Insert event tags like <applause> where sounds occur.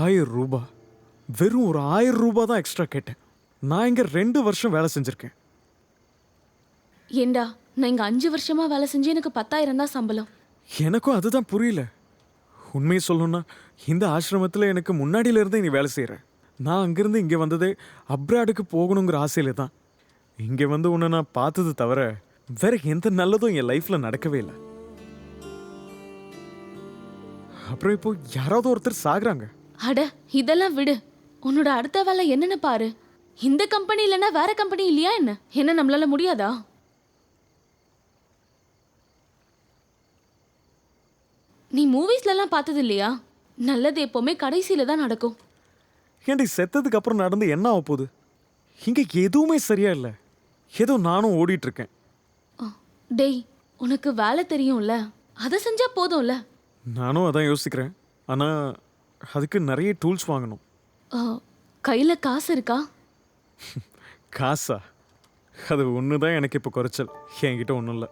ஆயிரம் ரூபாய் வெறும் ஒரு ஆயிரம் ரூபாய் தான் எக்ஸ்ட்ரா கேட்டேன். நான் இங்க ரெண்டு வருஷம் வேலை செஞ்சிருக்கேன். ஏண்டா நான் இங்க அஞ்சு வருஷமா வேலை செஞ்சு எனக்கு பத்தாயிரம் தான் சம்பளம். எனக்கும் அதுதான் புரியல. உண்மையை சொல்லணும்னா இந்த ஆசிரமத்தில் எனக்கு முன்னாடியில இருந்தே நீ வேலை செய்கிற நான் அங்கிருந்து இங்கே வந்ததே அப்ராடுக்கு போகணுங்கிற ஆசையில தான். இங்கே வந்து உன்னை நான் பார்த்தது தவிர வேற எந்த நல்லதும் என் லைஃப்பில் நடக்கவே இல்லை. அப்புறம் இப்போ யாராவது ஒருத்தர் சாகுறாங்க. அட இதெல்லாம் விடு. உன்னோட அடுத்த வேலை என்னன்னு பாரு. இந்த கம்பெனி இல்லைன்னா வேற கம்பெனி இல்லையா என்ன? என்ன நம்மளால முடியாதா? நீ மூவிஸ்ல எல்லாம் பார்த்தது இல்லையா? நல்லது எப்பவுமே கடைசியில தான் நடக்கும். ஏன்டி செத்ததுக்கு அப்புறம் நடந்து என்ன ஆக போகுது? இங்கே எதுவுமே சரியா இல்லை. ஏதோ நானும் ஓடிட்டு இருக்கேன் டேய் உனக்கு வேலை தெரியும்ல. அதை செஞ்சா போதும்ல. நானும் அதான் யோசிக்கிறேன். ஆனால் அதுக்கு நிறைய டூல்ஸ் வாங்கணும். கையில காசு இருக்கா? <laughs> காசா? அது ஒன்று தான் எனக்கு இப்போ குறைச்சல். என்கிட்ட ஒன்றும் இல்லை.